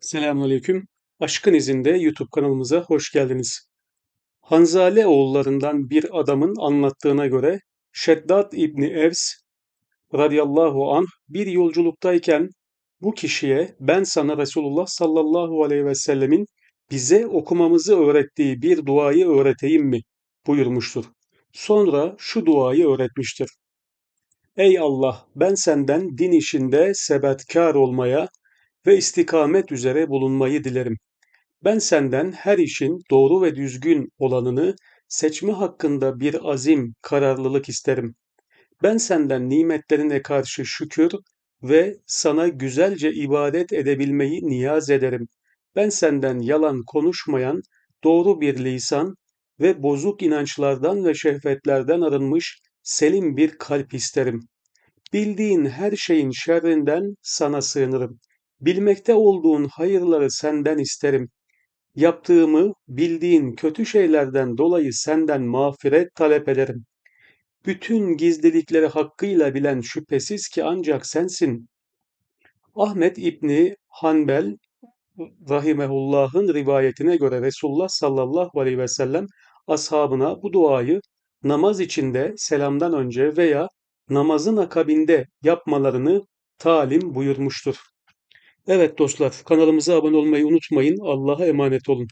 Selamünaleyküm. Aşkın izinde YouTube kanalımıza hoş geldiniz. Hanzale oğullarından bir adamın anlattığına göre Şeddat İbni Evs radıyallahu anh bir yolculuktayken bu kişiye ben sana Resulullah sallallahu aleyhi ve sellemin bize okumamızı öğrettiği bir duayı öğreteyim mi buyurmuştur. Sonra şu duayı öğretmiştir. Ey Allah ben senden din işinde sebetkar olmaya ve istikamet üzere bulunmayı dilerim. Ben senden her işin doğru ve düzgün olanını seçme hakkında bir azim, kararlılık isterim. Ben senden nimetlerine karşı şükür ve sana güzelce ibadet edebilmeyi niyaz ederim. Ben senden yalan konuşmayan, doğru bir lisan ve bozuk inançlardan ve şehvetlerden arınmış selim bir kalp isterim. Bildiğin her şeyin şerrinden sana sığınırım. Bilmekte olduğun hayırları senden isterim. Yaptığımı bildiğin kötü şeylerden dolayı senden mağfiret talep ederim. Bütün gizlilikleri hakkıyla bilen şüphesiz ki ancak sensin. Ahmet İbni Hanbel rahimehullah'ın rivayetine göre Resulullah sallallahu aleyhi ve sellem ashabına bu duayı namaz içinde selamdan önce veya namazın akabinde yapmalarını talim buyurmuştur. Evet dostlar, kanalımıza abone olmayı unutmayın. Allah'a emanet olun.